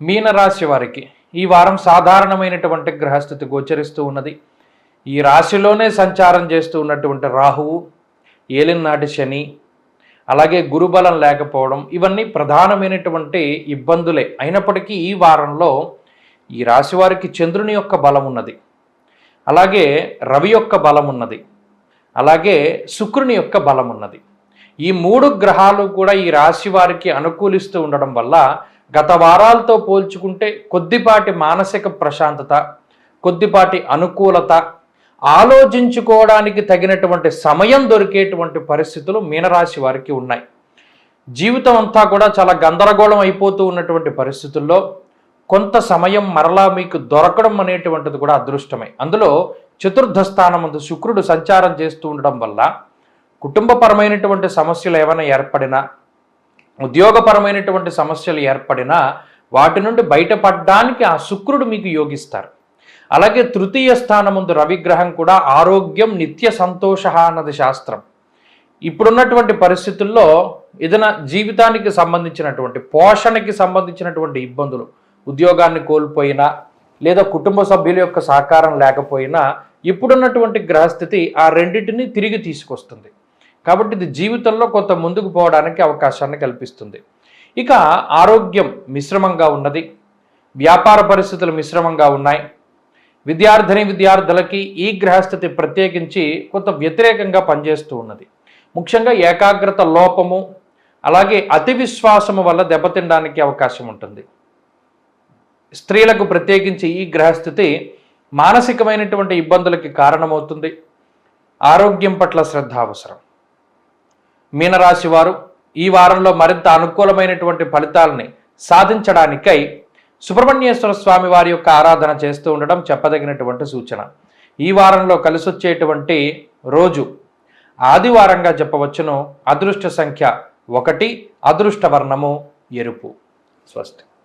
మీనరాశి వారికి ఈ వారం సాధారణమైనటువంటి గ్రహస్థితి గోచరిస్తూ ఉన్నది. ఈ రాశిలోనే సంచారం చేస్తూ ఉన్నటువంటి రాహువు ఏలినాటి శని అలాగే గురుబలం లేకపోవడం ఇవన్నీ ప్రధానమైనటువంటి ఇబ్బందులే. అయినప్పటికీ ఈ వారంలో ఈ రాశి వారికి చంద్రుని యొక్క బలం ఉన్నది. అలాగే రవి యొక్క బలం ఉన్నది. అలాగే శుక్రుని యొక్క బలం ఉన్నది. ఈ మూడు గ్రహాలు కూడా ఈ రాశి వారికి అనుకూలిస్తూ ఉండడం వల్ల గత వారాలతో పోల్చుకుంటే కొద్దిపాటి మానసిక ప్రశాంతత కొద్దిపాటి అనుకూలత ఆలోచించుకోవడానికి తగినటువంటి సమయం దొరికేటువంటి పరిస్థితులు మీనరాశి వారికి ఉన్నాయి. జీవితం అంతా కూడా చాలా గందరగోళం అయిపోతూ ఉన్నటువంటి పరిస్థితుల్లో కొంత సమయం మరలా మీకు దొరకడం అనేటువంటిది కూడా అదృష్టమే. అందులో చతుర్థ స్థానం ముందు శుక్రుడు సంచారం చేస్తూ ఉండడం వల్ల కుటుంబపరమైనటువంటి సమస్యలు ఏమైనా ఏర్పడినా ఉద్యోగపరమైనటువంటి సమస్యలు ఏర్పడినా వాటి నుండి బయటపడడానికి ఆ శుక్రుడు మీకు యోగిస్తారు. అలాగే తృతీయ స్థానముందు రవిగ్రహం కూడా ఆరోగ్యం నిత్య సంతోష అన్నది శాస్త్రం. ఇప్పుడున్నటువంటి పరిస్థితుల్లో ఏదైనా జీవితానికి సంబంధించినటువంటి పోషణకి సంబంధించినటువంటి ఇబ్బందులు ఉద్యోగాన్ని కోల్పోయినా లేదా కుటుంబ సభ్యుల యొక్క సహకారం లేకపోయినా ఇప్పుడున్నటువంటి గ్రహస్థితి ఆ రెండింటిని తిరిగి తీసుకొస్తుంది. కాబట్టి ఇది జీవితంలో కొంత ముందుకు పోవడానికి అవకాశాన్ని కల్పిస్తుంది. ఇక ఆరోగ్యం మిశ్రమంగా ఉన్నది. వ్యాపార పరిస్థితులు మిశ్రమంగా ఉన్నాయి. విద్యార్థిని విద్యార్థులకి ఈ గ్రహస్థితి ప్రత్యేకించి కొంత వ్యతిరేకంగా పనిచేస్తూ ఉన్నది. ముఖ్యంగా ఏకాగ్రత లోపము అలాగే అతి విశ్వాసము వల్ల దెబ్బతినడానికి అవకాశం ఉంటుంది. స్త్రీలకు ప్రత్యేకించి ఈ గ్రహస్థితి మానసికమైనటువంటి ఇబ్బందులకి కారణమవుతుంది. ఆరోగ్యం పట్ల శ్రద్ధ అవసరం. మీనరాశి వారు ఈ వారంలో మరింత అనుకూలమైనటువంటి ఫలితాలని సాధించడానికై సుబ్రహ్మణ్యేశ్వర స్వామి వారి యొక్క ఆరాధన చేస్తూ ఉండడం చెప్పదగినటువంటి సూచన. ఈ వారంలో కలిసొచ్చేటువంటి రోజు ఆదివారంగా చెప్పవచ్చును అదృష్ట సంఖ్య ఒకటి అదృష్ట వర్ణము ఎరుపు. స్వస్తి.